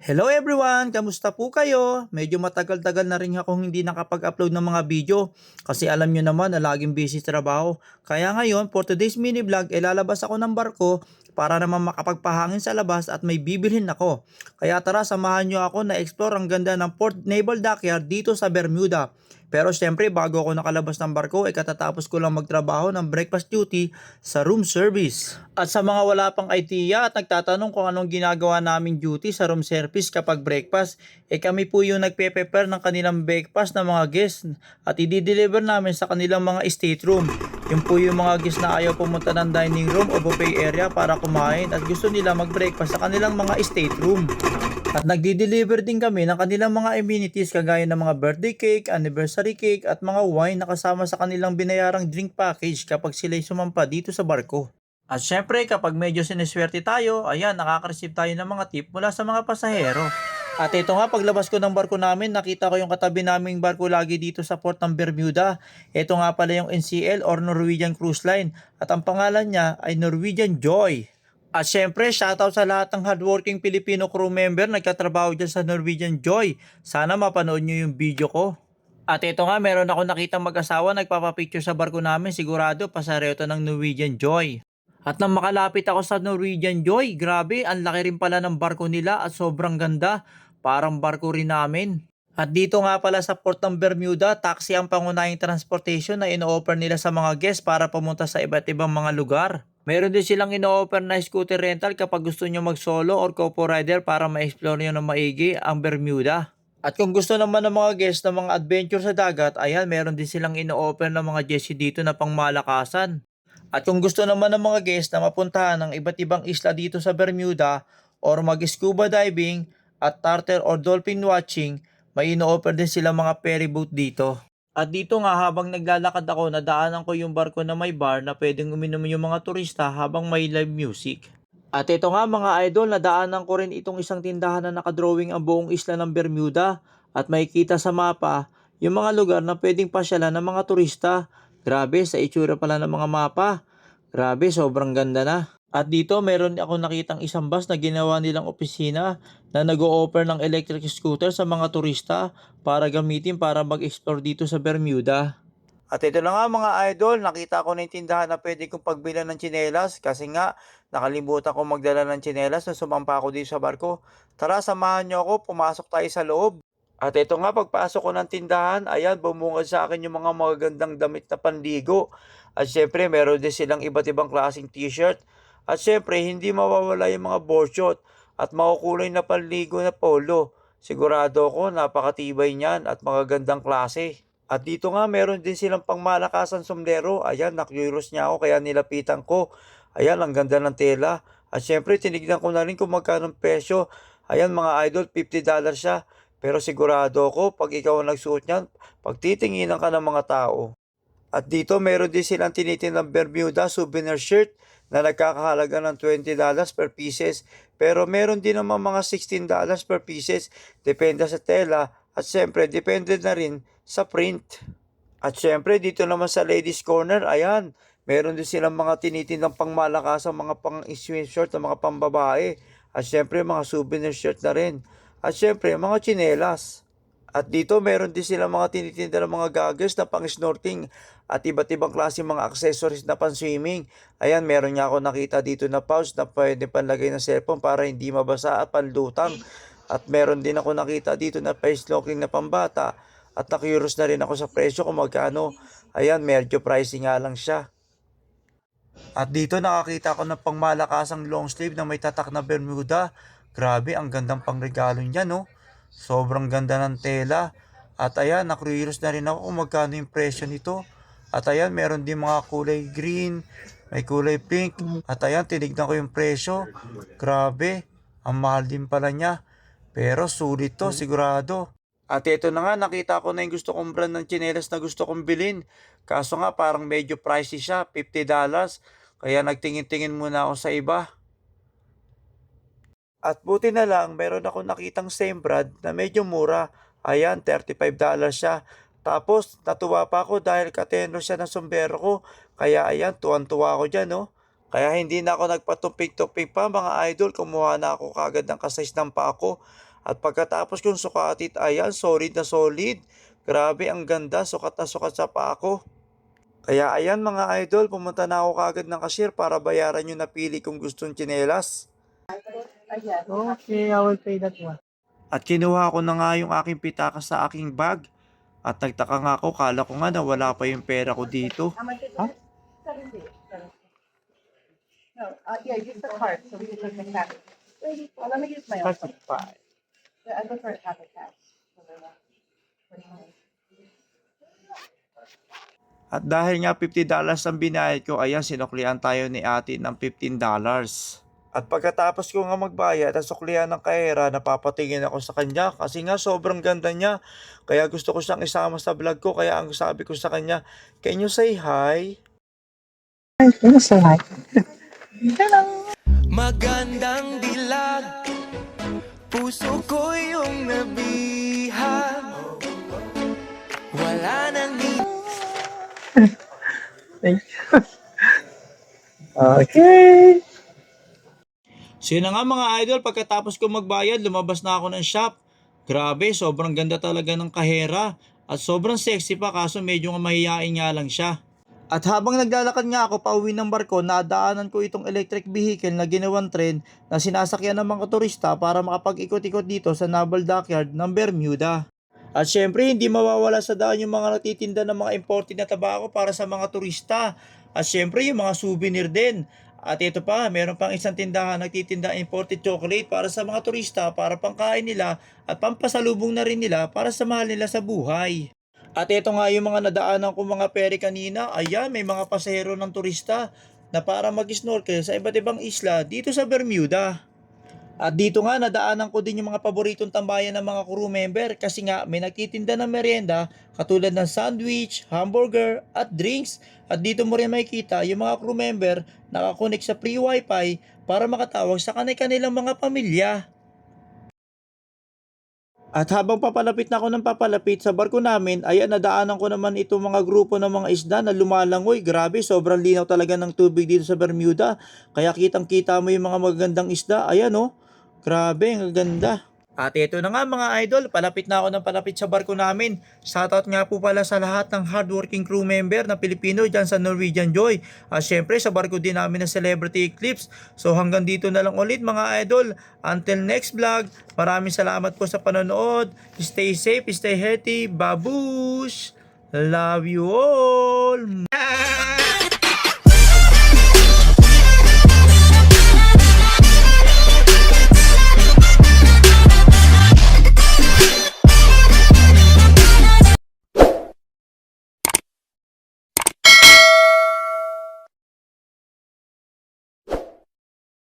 Hello everyone! Kamusta po kayo? Medyo matagal-tagal na rin akong hindi nakapag-upload ng mga video kasi alam nyo naman na laging busy trabaho. Kaya ngayon, for today's mini vlog, ilalabas ako ng barko para naman makapagpahangin sa labas at may bibilhin ako. Kaya tara, samahan nyo ako na explore ang ganda ng Port Naval Dockyard dito sa Bermuda. Pero syempre, bago ako nakalabas ng barko, ay katatapos ko lang magtrabaho ng breakfast duty sa room service. At sa mga wala pang idea at nagtatanong kung anong ginagawa naming duty sa room service kapag breakfast, eh kami po yung nagpe-prepare ng kanilang breakfast ng mga guests at i-deliver namin sa kanilang mga state room. Yung po yung mga guests na ayaw pumunta ng dining room o buffet area para kumain at gusto nila mag-breakfast sa kanilang mga state room. At nagdi-deliver din kami ng kanilang mga amenities kagaya ng mga birthday cake, anniversary cake at mga wine na kasama sa kanilang binayarang drink package kapag sila'y sumampa dito sa barko. At syempre kapag medyo siniswerte tayo, ayan nakaka-receive tayo ng mga tip mula sa mga pasahero. At ito nga paglabas ko ng barko namin, nakita ko yung katabi naming barko lagi dito sa port ng Bermuda. Ito nga pala yung NCL or Norwegian Cruise Line at ang pangalan niya ay Norwegian Joy. At syempre, shoutout sa lahat ng hardworking Filipino crew member nagkatrabaho dyan sa Norwegian Joy. Sana mapanood nyo yung video ko. At ito nga, meron ako nakitang mag-asawa nagpapapicture sa barko namin. Sigurado, pasareo to ng Norwegian Joy. At nang makalapit ako sa Norwegian Joy, grabe, ang laki rin pala ng barko nila at sobrang ganda. Parang barko rin namin. At dito nga pala sa Port ng Bermuda, taxi ang pangunahing transportation na ino-offer nila sa mga guests para pumunta sa iba't ibang mga lugar. Meron din silang ino-offer na scooter rental kapag gusto nyo mag-solo or co rider para ma-explore nyo ng maigi ang Bermuda. At kung gusto naman ng mga guests ng mga adventure sa dagat, ayan, meron din silang ino-offer ng mga jet dito na pangmalakasan. At kung gusto naman ng mga guests na mapuntahan ng iba't ibang isla dito sa Bermuda or mag-scuba diving at tartar or dolphin watching, may ino-offer din sila mga ferry boat dito. At dito nga habang naglalakad ako, nadaanan ko yung barko na may bar na pwedeng uminom yung mga turista habang may live music. At ito nga mga idol, nadaanan ko rin itong isang tindahan na nakadrawing ang buong isla ng Bermuda at makikita sa mapa yung mga lugar na pwedeng pasyalan ng mga turista. Grabe, sa itsura pala ng mga mapa. Grabe, sobrang ganda na. At dito meron ako nakitang isang bus na ginawa nilang opisina na nag-o-offer ng electric scooter sa mga turista para gamitin para mag-explore dito sa Bermuda. At ito na nga mga idol, nakita ko na yung tindahan na pwede kong pagbilan ng tsinelas kasi nga nakalimutan ko magdala ng tsinelas na sumampa ako dito sa barko. Tara, samahan nyo ako, pumasok tayo sa loob. At ito nga, pagpasok ko ng tindahan, ayan, bumungad sa akin yung mga magagandang damit na panligo. At syempre, meron din silang iba't ibang klaseng t-shirt. At syempre, hindi mawawala yung mga board short at makukulay na panligo na polo. Sigurado ako, napakatibay niyan at magagandang klase. At dito nga, meron din silang pangmalakasan sombrero. Ayan, nakyuros niya ako, kaya nilapitan ko. Ayan, ang ganda ng tela. At syempre, tinignan ko na rin kung magkano presyo. Ayan, mga idol, $50 siya. Pero sigurado ako, pag ikaw ang nagsuot niyan, pagtitinginan ka ng mga tao. At dito meron din silang tinitinang Bermuda souvenir shirt na nagkakahalaga ng $20 per pieces. Pero meron din naman mga $16 per pieces. Depende sa tela. At syempre, depende na rin sa print. At syempre, dito naman sa ladies corner, ayan, meron din silang mga tinitindang pangmalakas mga pang short na mga pambabae. At syempre, mga souvenir shirt na rin. At syempre, mga tsinelas. At dito meron din sila mga tinitinda ng mga goggles na pang snorkeling at iba't ibang klase mga accessories na pang swimming. Ayan, meron niya ako nakita dito na pouch na pwede panlagay ng cellphone para hindi mabasa at panlutang. At meron din ako nakita dito na pa snorkeling na pambata. At nakyuros na rin ako sa presyo kung magkano. Ayan, medyo pricey nga lang siya. At dito nakakita ko ng pangmalakasang long sleeve na may tatak na Bermuda. Grabe, ang gandang pangregalo niya, no? Sobrang ganda ng tela. At ayan, nakuriros na rin ako kung magkano yung presyo nito. At ayan, meron din mga kulay green, may kulay pink. At ayan, tinignan ko yung presyo. Grabe, ang mahal din pala niya. Pero sulit to, sigurado. At ito na nga, nakita ko na yung gusto kong brand ng tsinelas na gusto kong bilhin. Kaso nga, parang medyo pricey siya, $50. Kaya nagtingin-tingin muna ako sa iba. At buti na lang, meron ako nakitang same brand na medyo mura. Ayan, $35 siya. Tapos, natuwa pa ako dahil kateno siya ng sombrero ko. Kaya ayan, tuwan-tuwa ako dyan, no? Kaya hindi na ako nagpatumpik-tumpik pa mga idol, kumuha na ako kagad ng kasize ng pa ako. At pagkatapos kong sukatit, ayan, solid na solid. Grabe, ang ganda, sukat na sukat sa pa ako. Kaya ayan mga idol, pumunta na ako kagad ng cashier para bayaran yung napili kong gustong tsinelas. Okay, I will pay that one. At kinuha ko na nga yung aking pitaka sa aking bag. At nagtaka nga ako, kala ko nga na wala pa yung pera ko dito. It? Seventy. No, uh, yeah, use the card so we can take the cash. Well, let me use my own. Five. Yeah, I prefer to have the cash. At dahil nga 50 dollars ang binayad ko, ayan, sinuklian tayo ni ate ng 15 dollars. At pagkatapos ko nga magbayad at suklian ng kahera, napapatingin ako sa kanya kasi nga sobrang ganda niya. Kaya gusto ko siyang isama sa vlog ko. Kaya ang sabi ko sa kanya, can you say hi? Hello, say hi. Hello. Magandang dilag Puso ko yung nabihag Wala nang ni Thank you. okay. So yun na nga mga idol, pagkatapos ko magbayad, lumabas na ako ng shop. Grabe, sobrang ganda talaga ng kahera. At sobrang sexy pa kaso medyo nga mahihain nga lang siya. At habang naglalakad nga ako pauwi ng barko, nadaanan ko itong electric vehicle na ginawang tren na sinasakyan ng mga turista para makapag-ikot-ikot dito sa Naval Dockyard ng Bermuda. At syempre, hindi mawawala sa daan yung mga nagtitinda ng mga imported na tabako para sa mga turista. At syempre, yung mga souvenir din. At ito pa, meron pang isang tindahan nagtitinda imported chocolate para sa mga turista para pangkain nila at pampasalubong na rin nila para sa mahal nila sa buhay. At ito nga yung mga nadaanan ko mga peri kanina. Ayan, may mga pasahero ng turista na para mag-snorkel sa iba't ibang isla dito sa Bermuda. At dito nga nadaanan ko din yung mga paboritong tambayan ng mga crew member kasi nga may nagtitinda ng merienda katulad ng sandwich, hamburger at drinks. At dito mo rin makikita yung mga crew member nakakonek sa free wifi para makatawag sa kanay-kanilang mga pamilya. At habang papalapit na ako ng papalapit sa barko namin, ayan nadaanan ko naman itong mga grupo ng mga isda na lumalangoy. Grabe, sobrang linaw talaga ng tubig dito sa Bermuda. Kaya kitang kita mo yung mga magagandang isda. Ayan oh, grabe, ang ganda. At ito na nga mga idol, palapit na ako ng palapit sa barko namin. Shoutout nga po pala sa lahat ng hardworking crew member na Pilipino dyan sa Norwegian Joy. At syempre sa barko din namin ng Celebrity Eclipse. So hanggang dito na lang ulit mga idol. Until next vlog, maraming salamat po sa panonood. Stay safe, stay healthy. Babush! Love you all!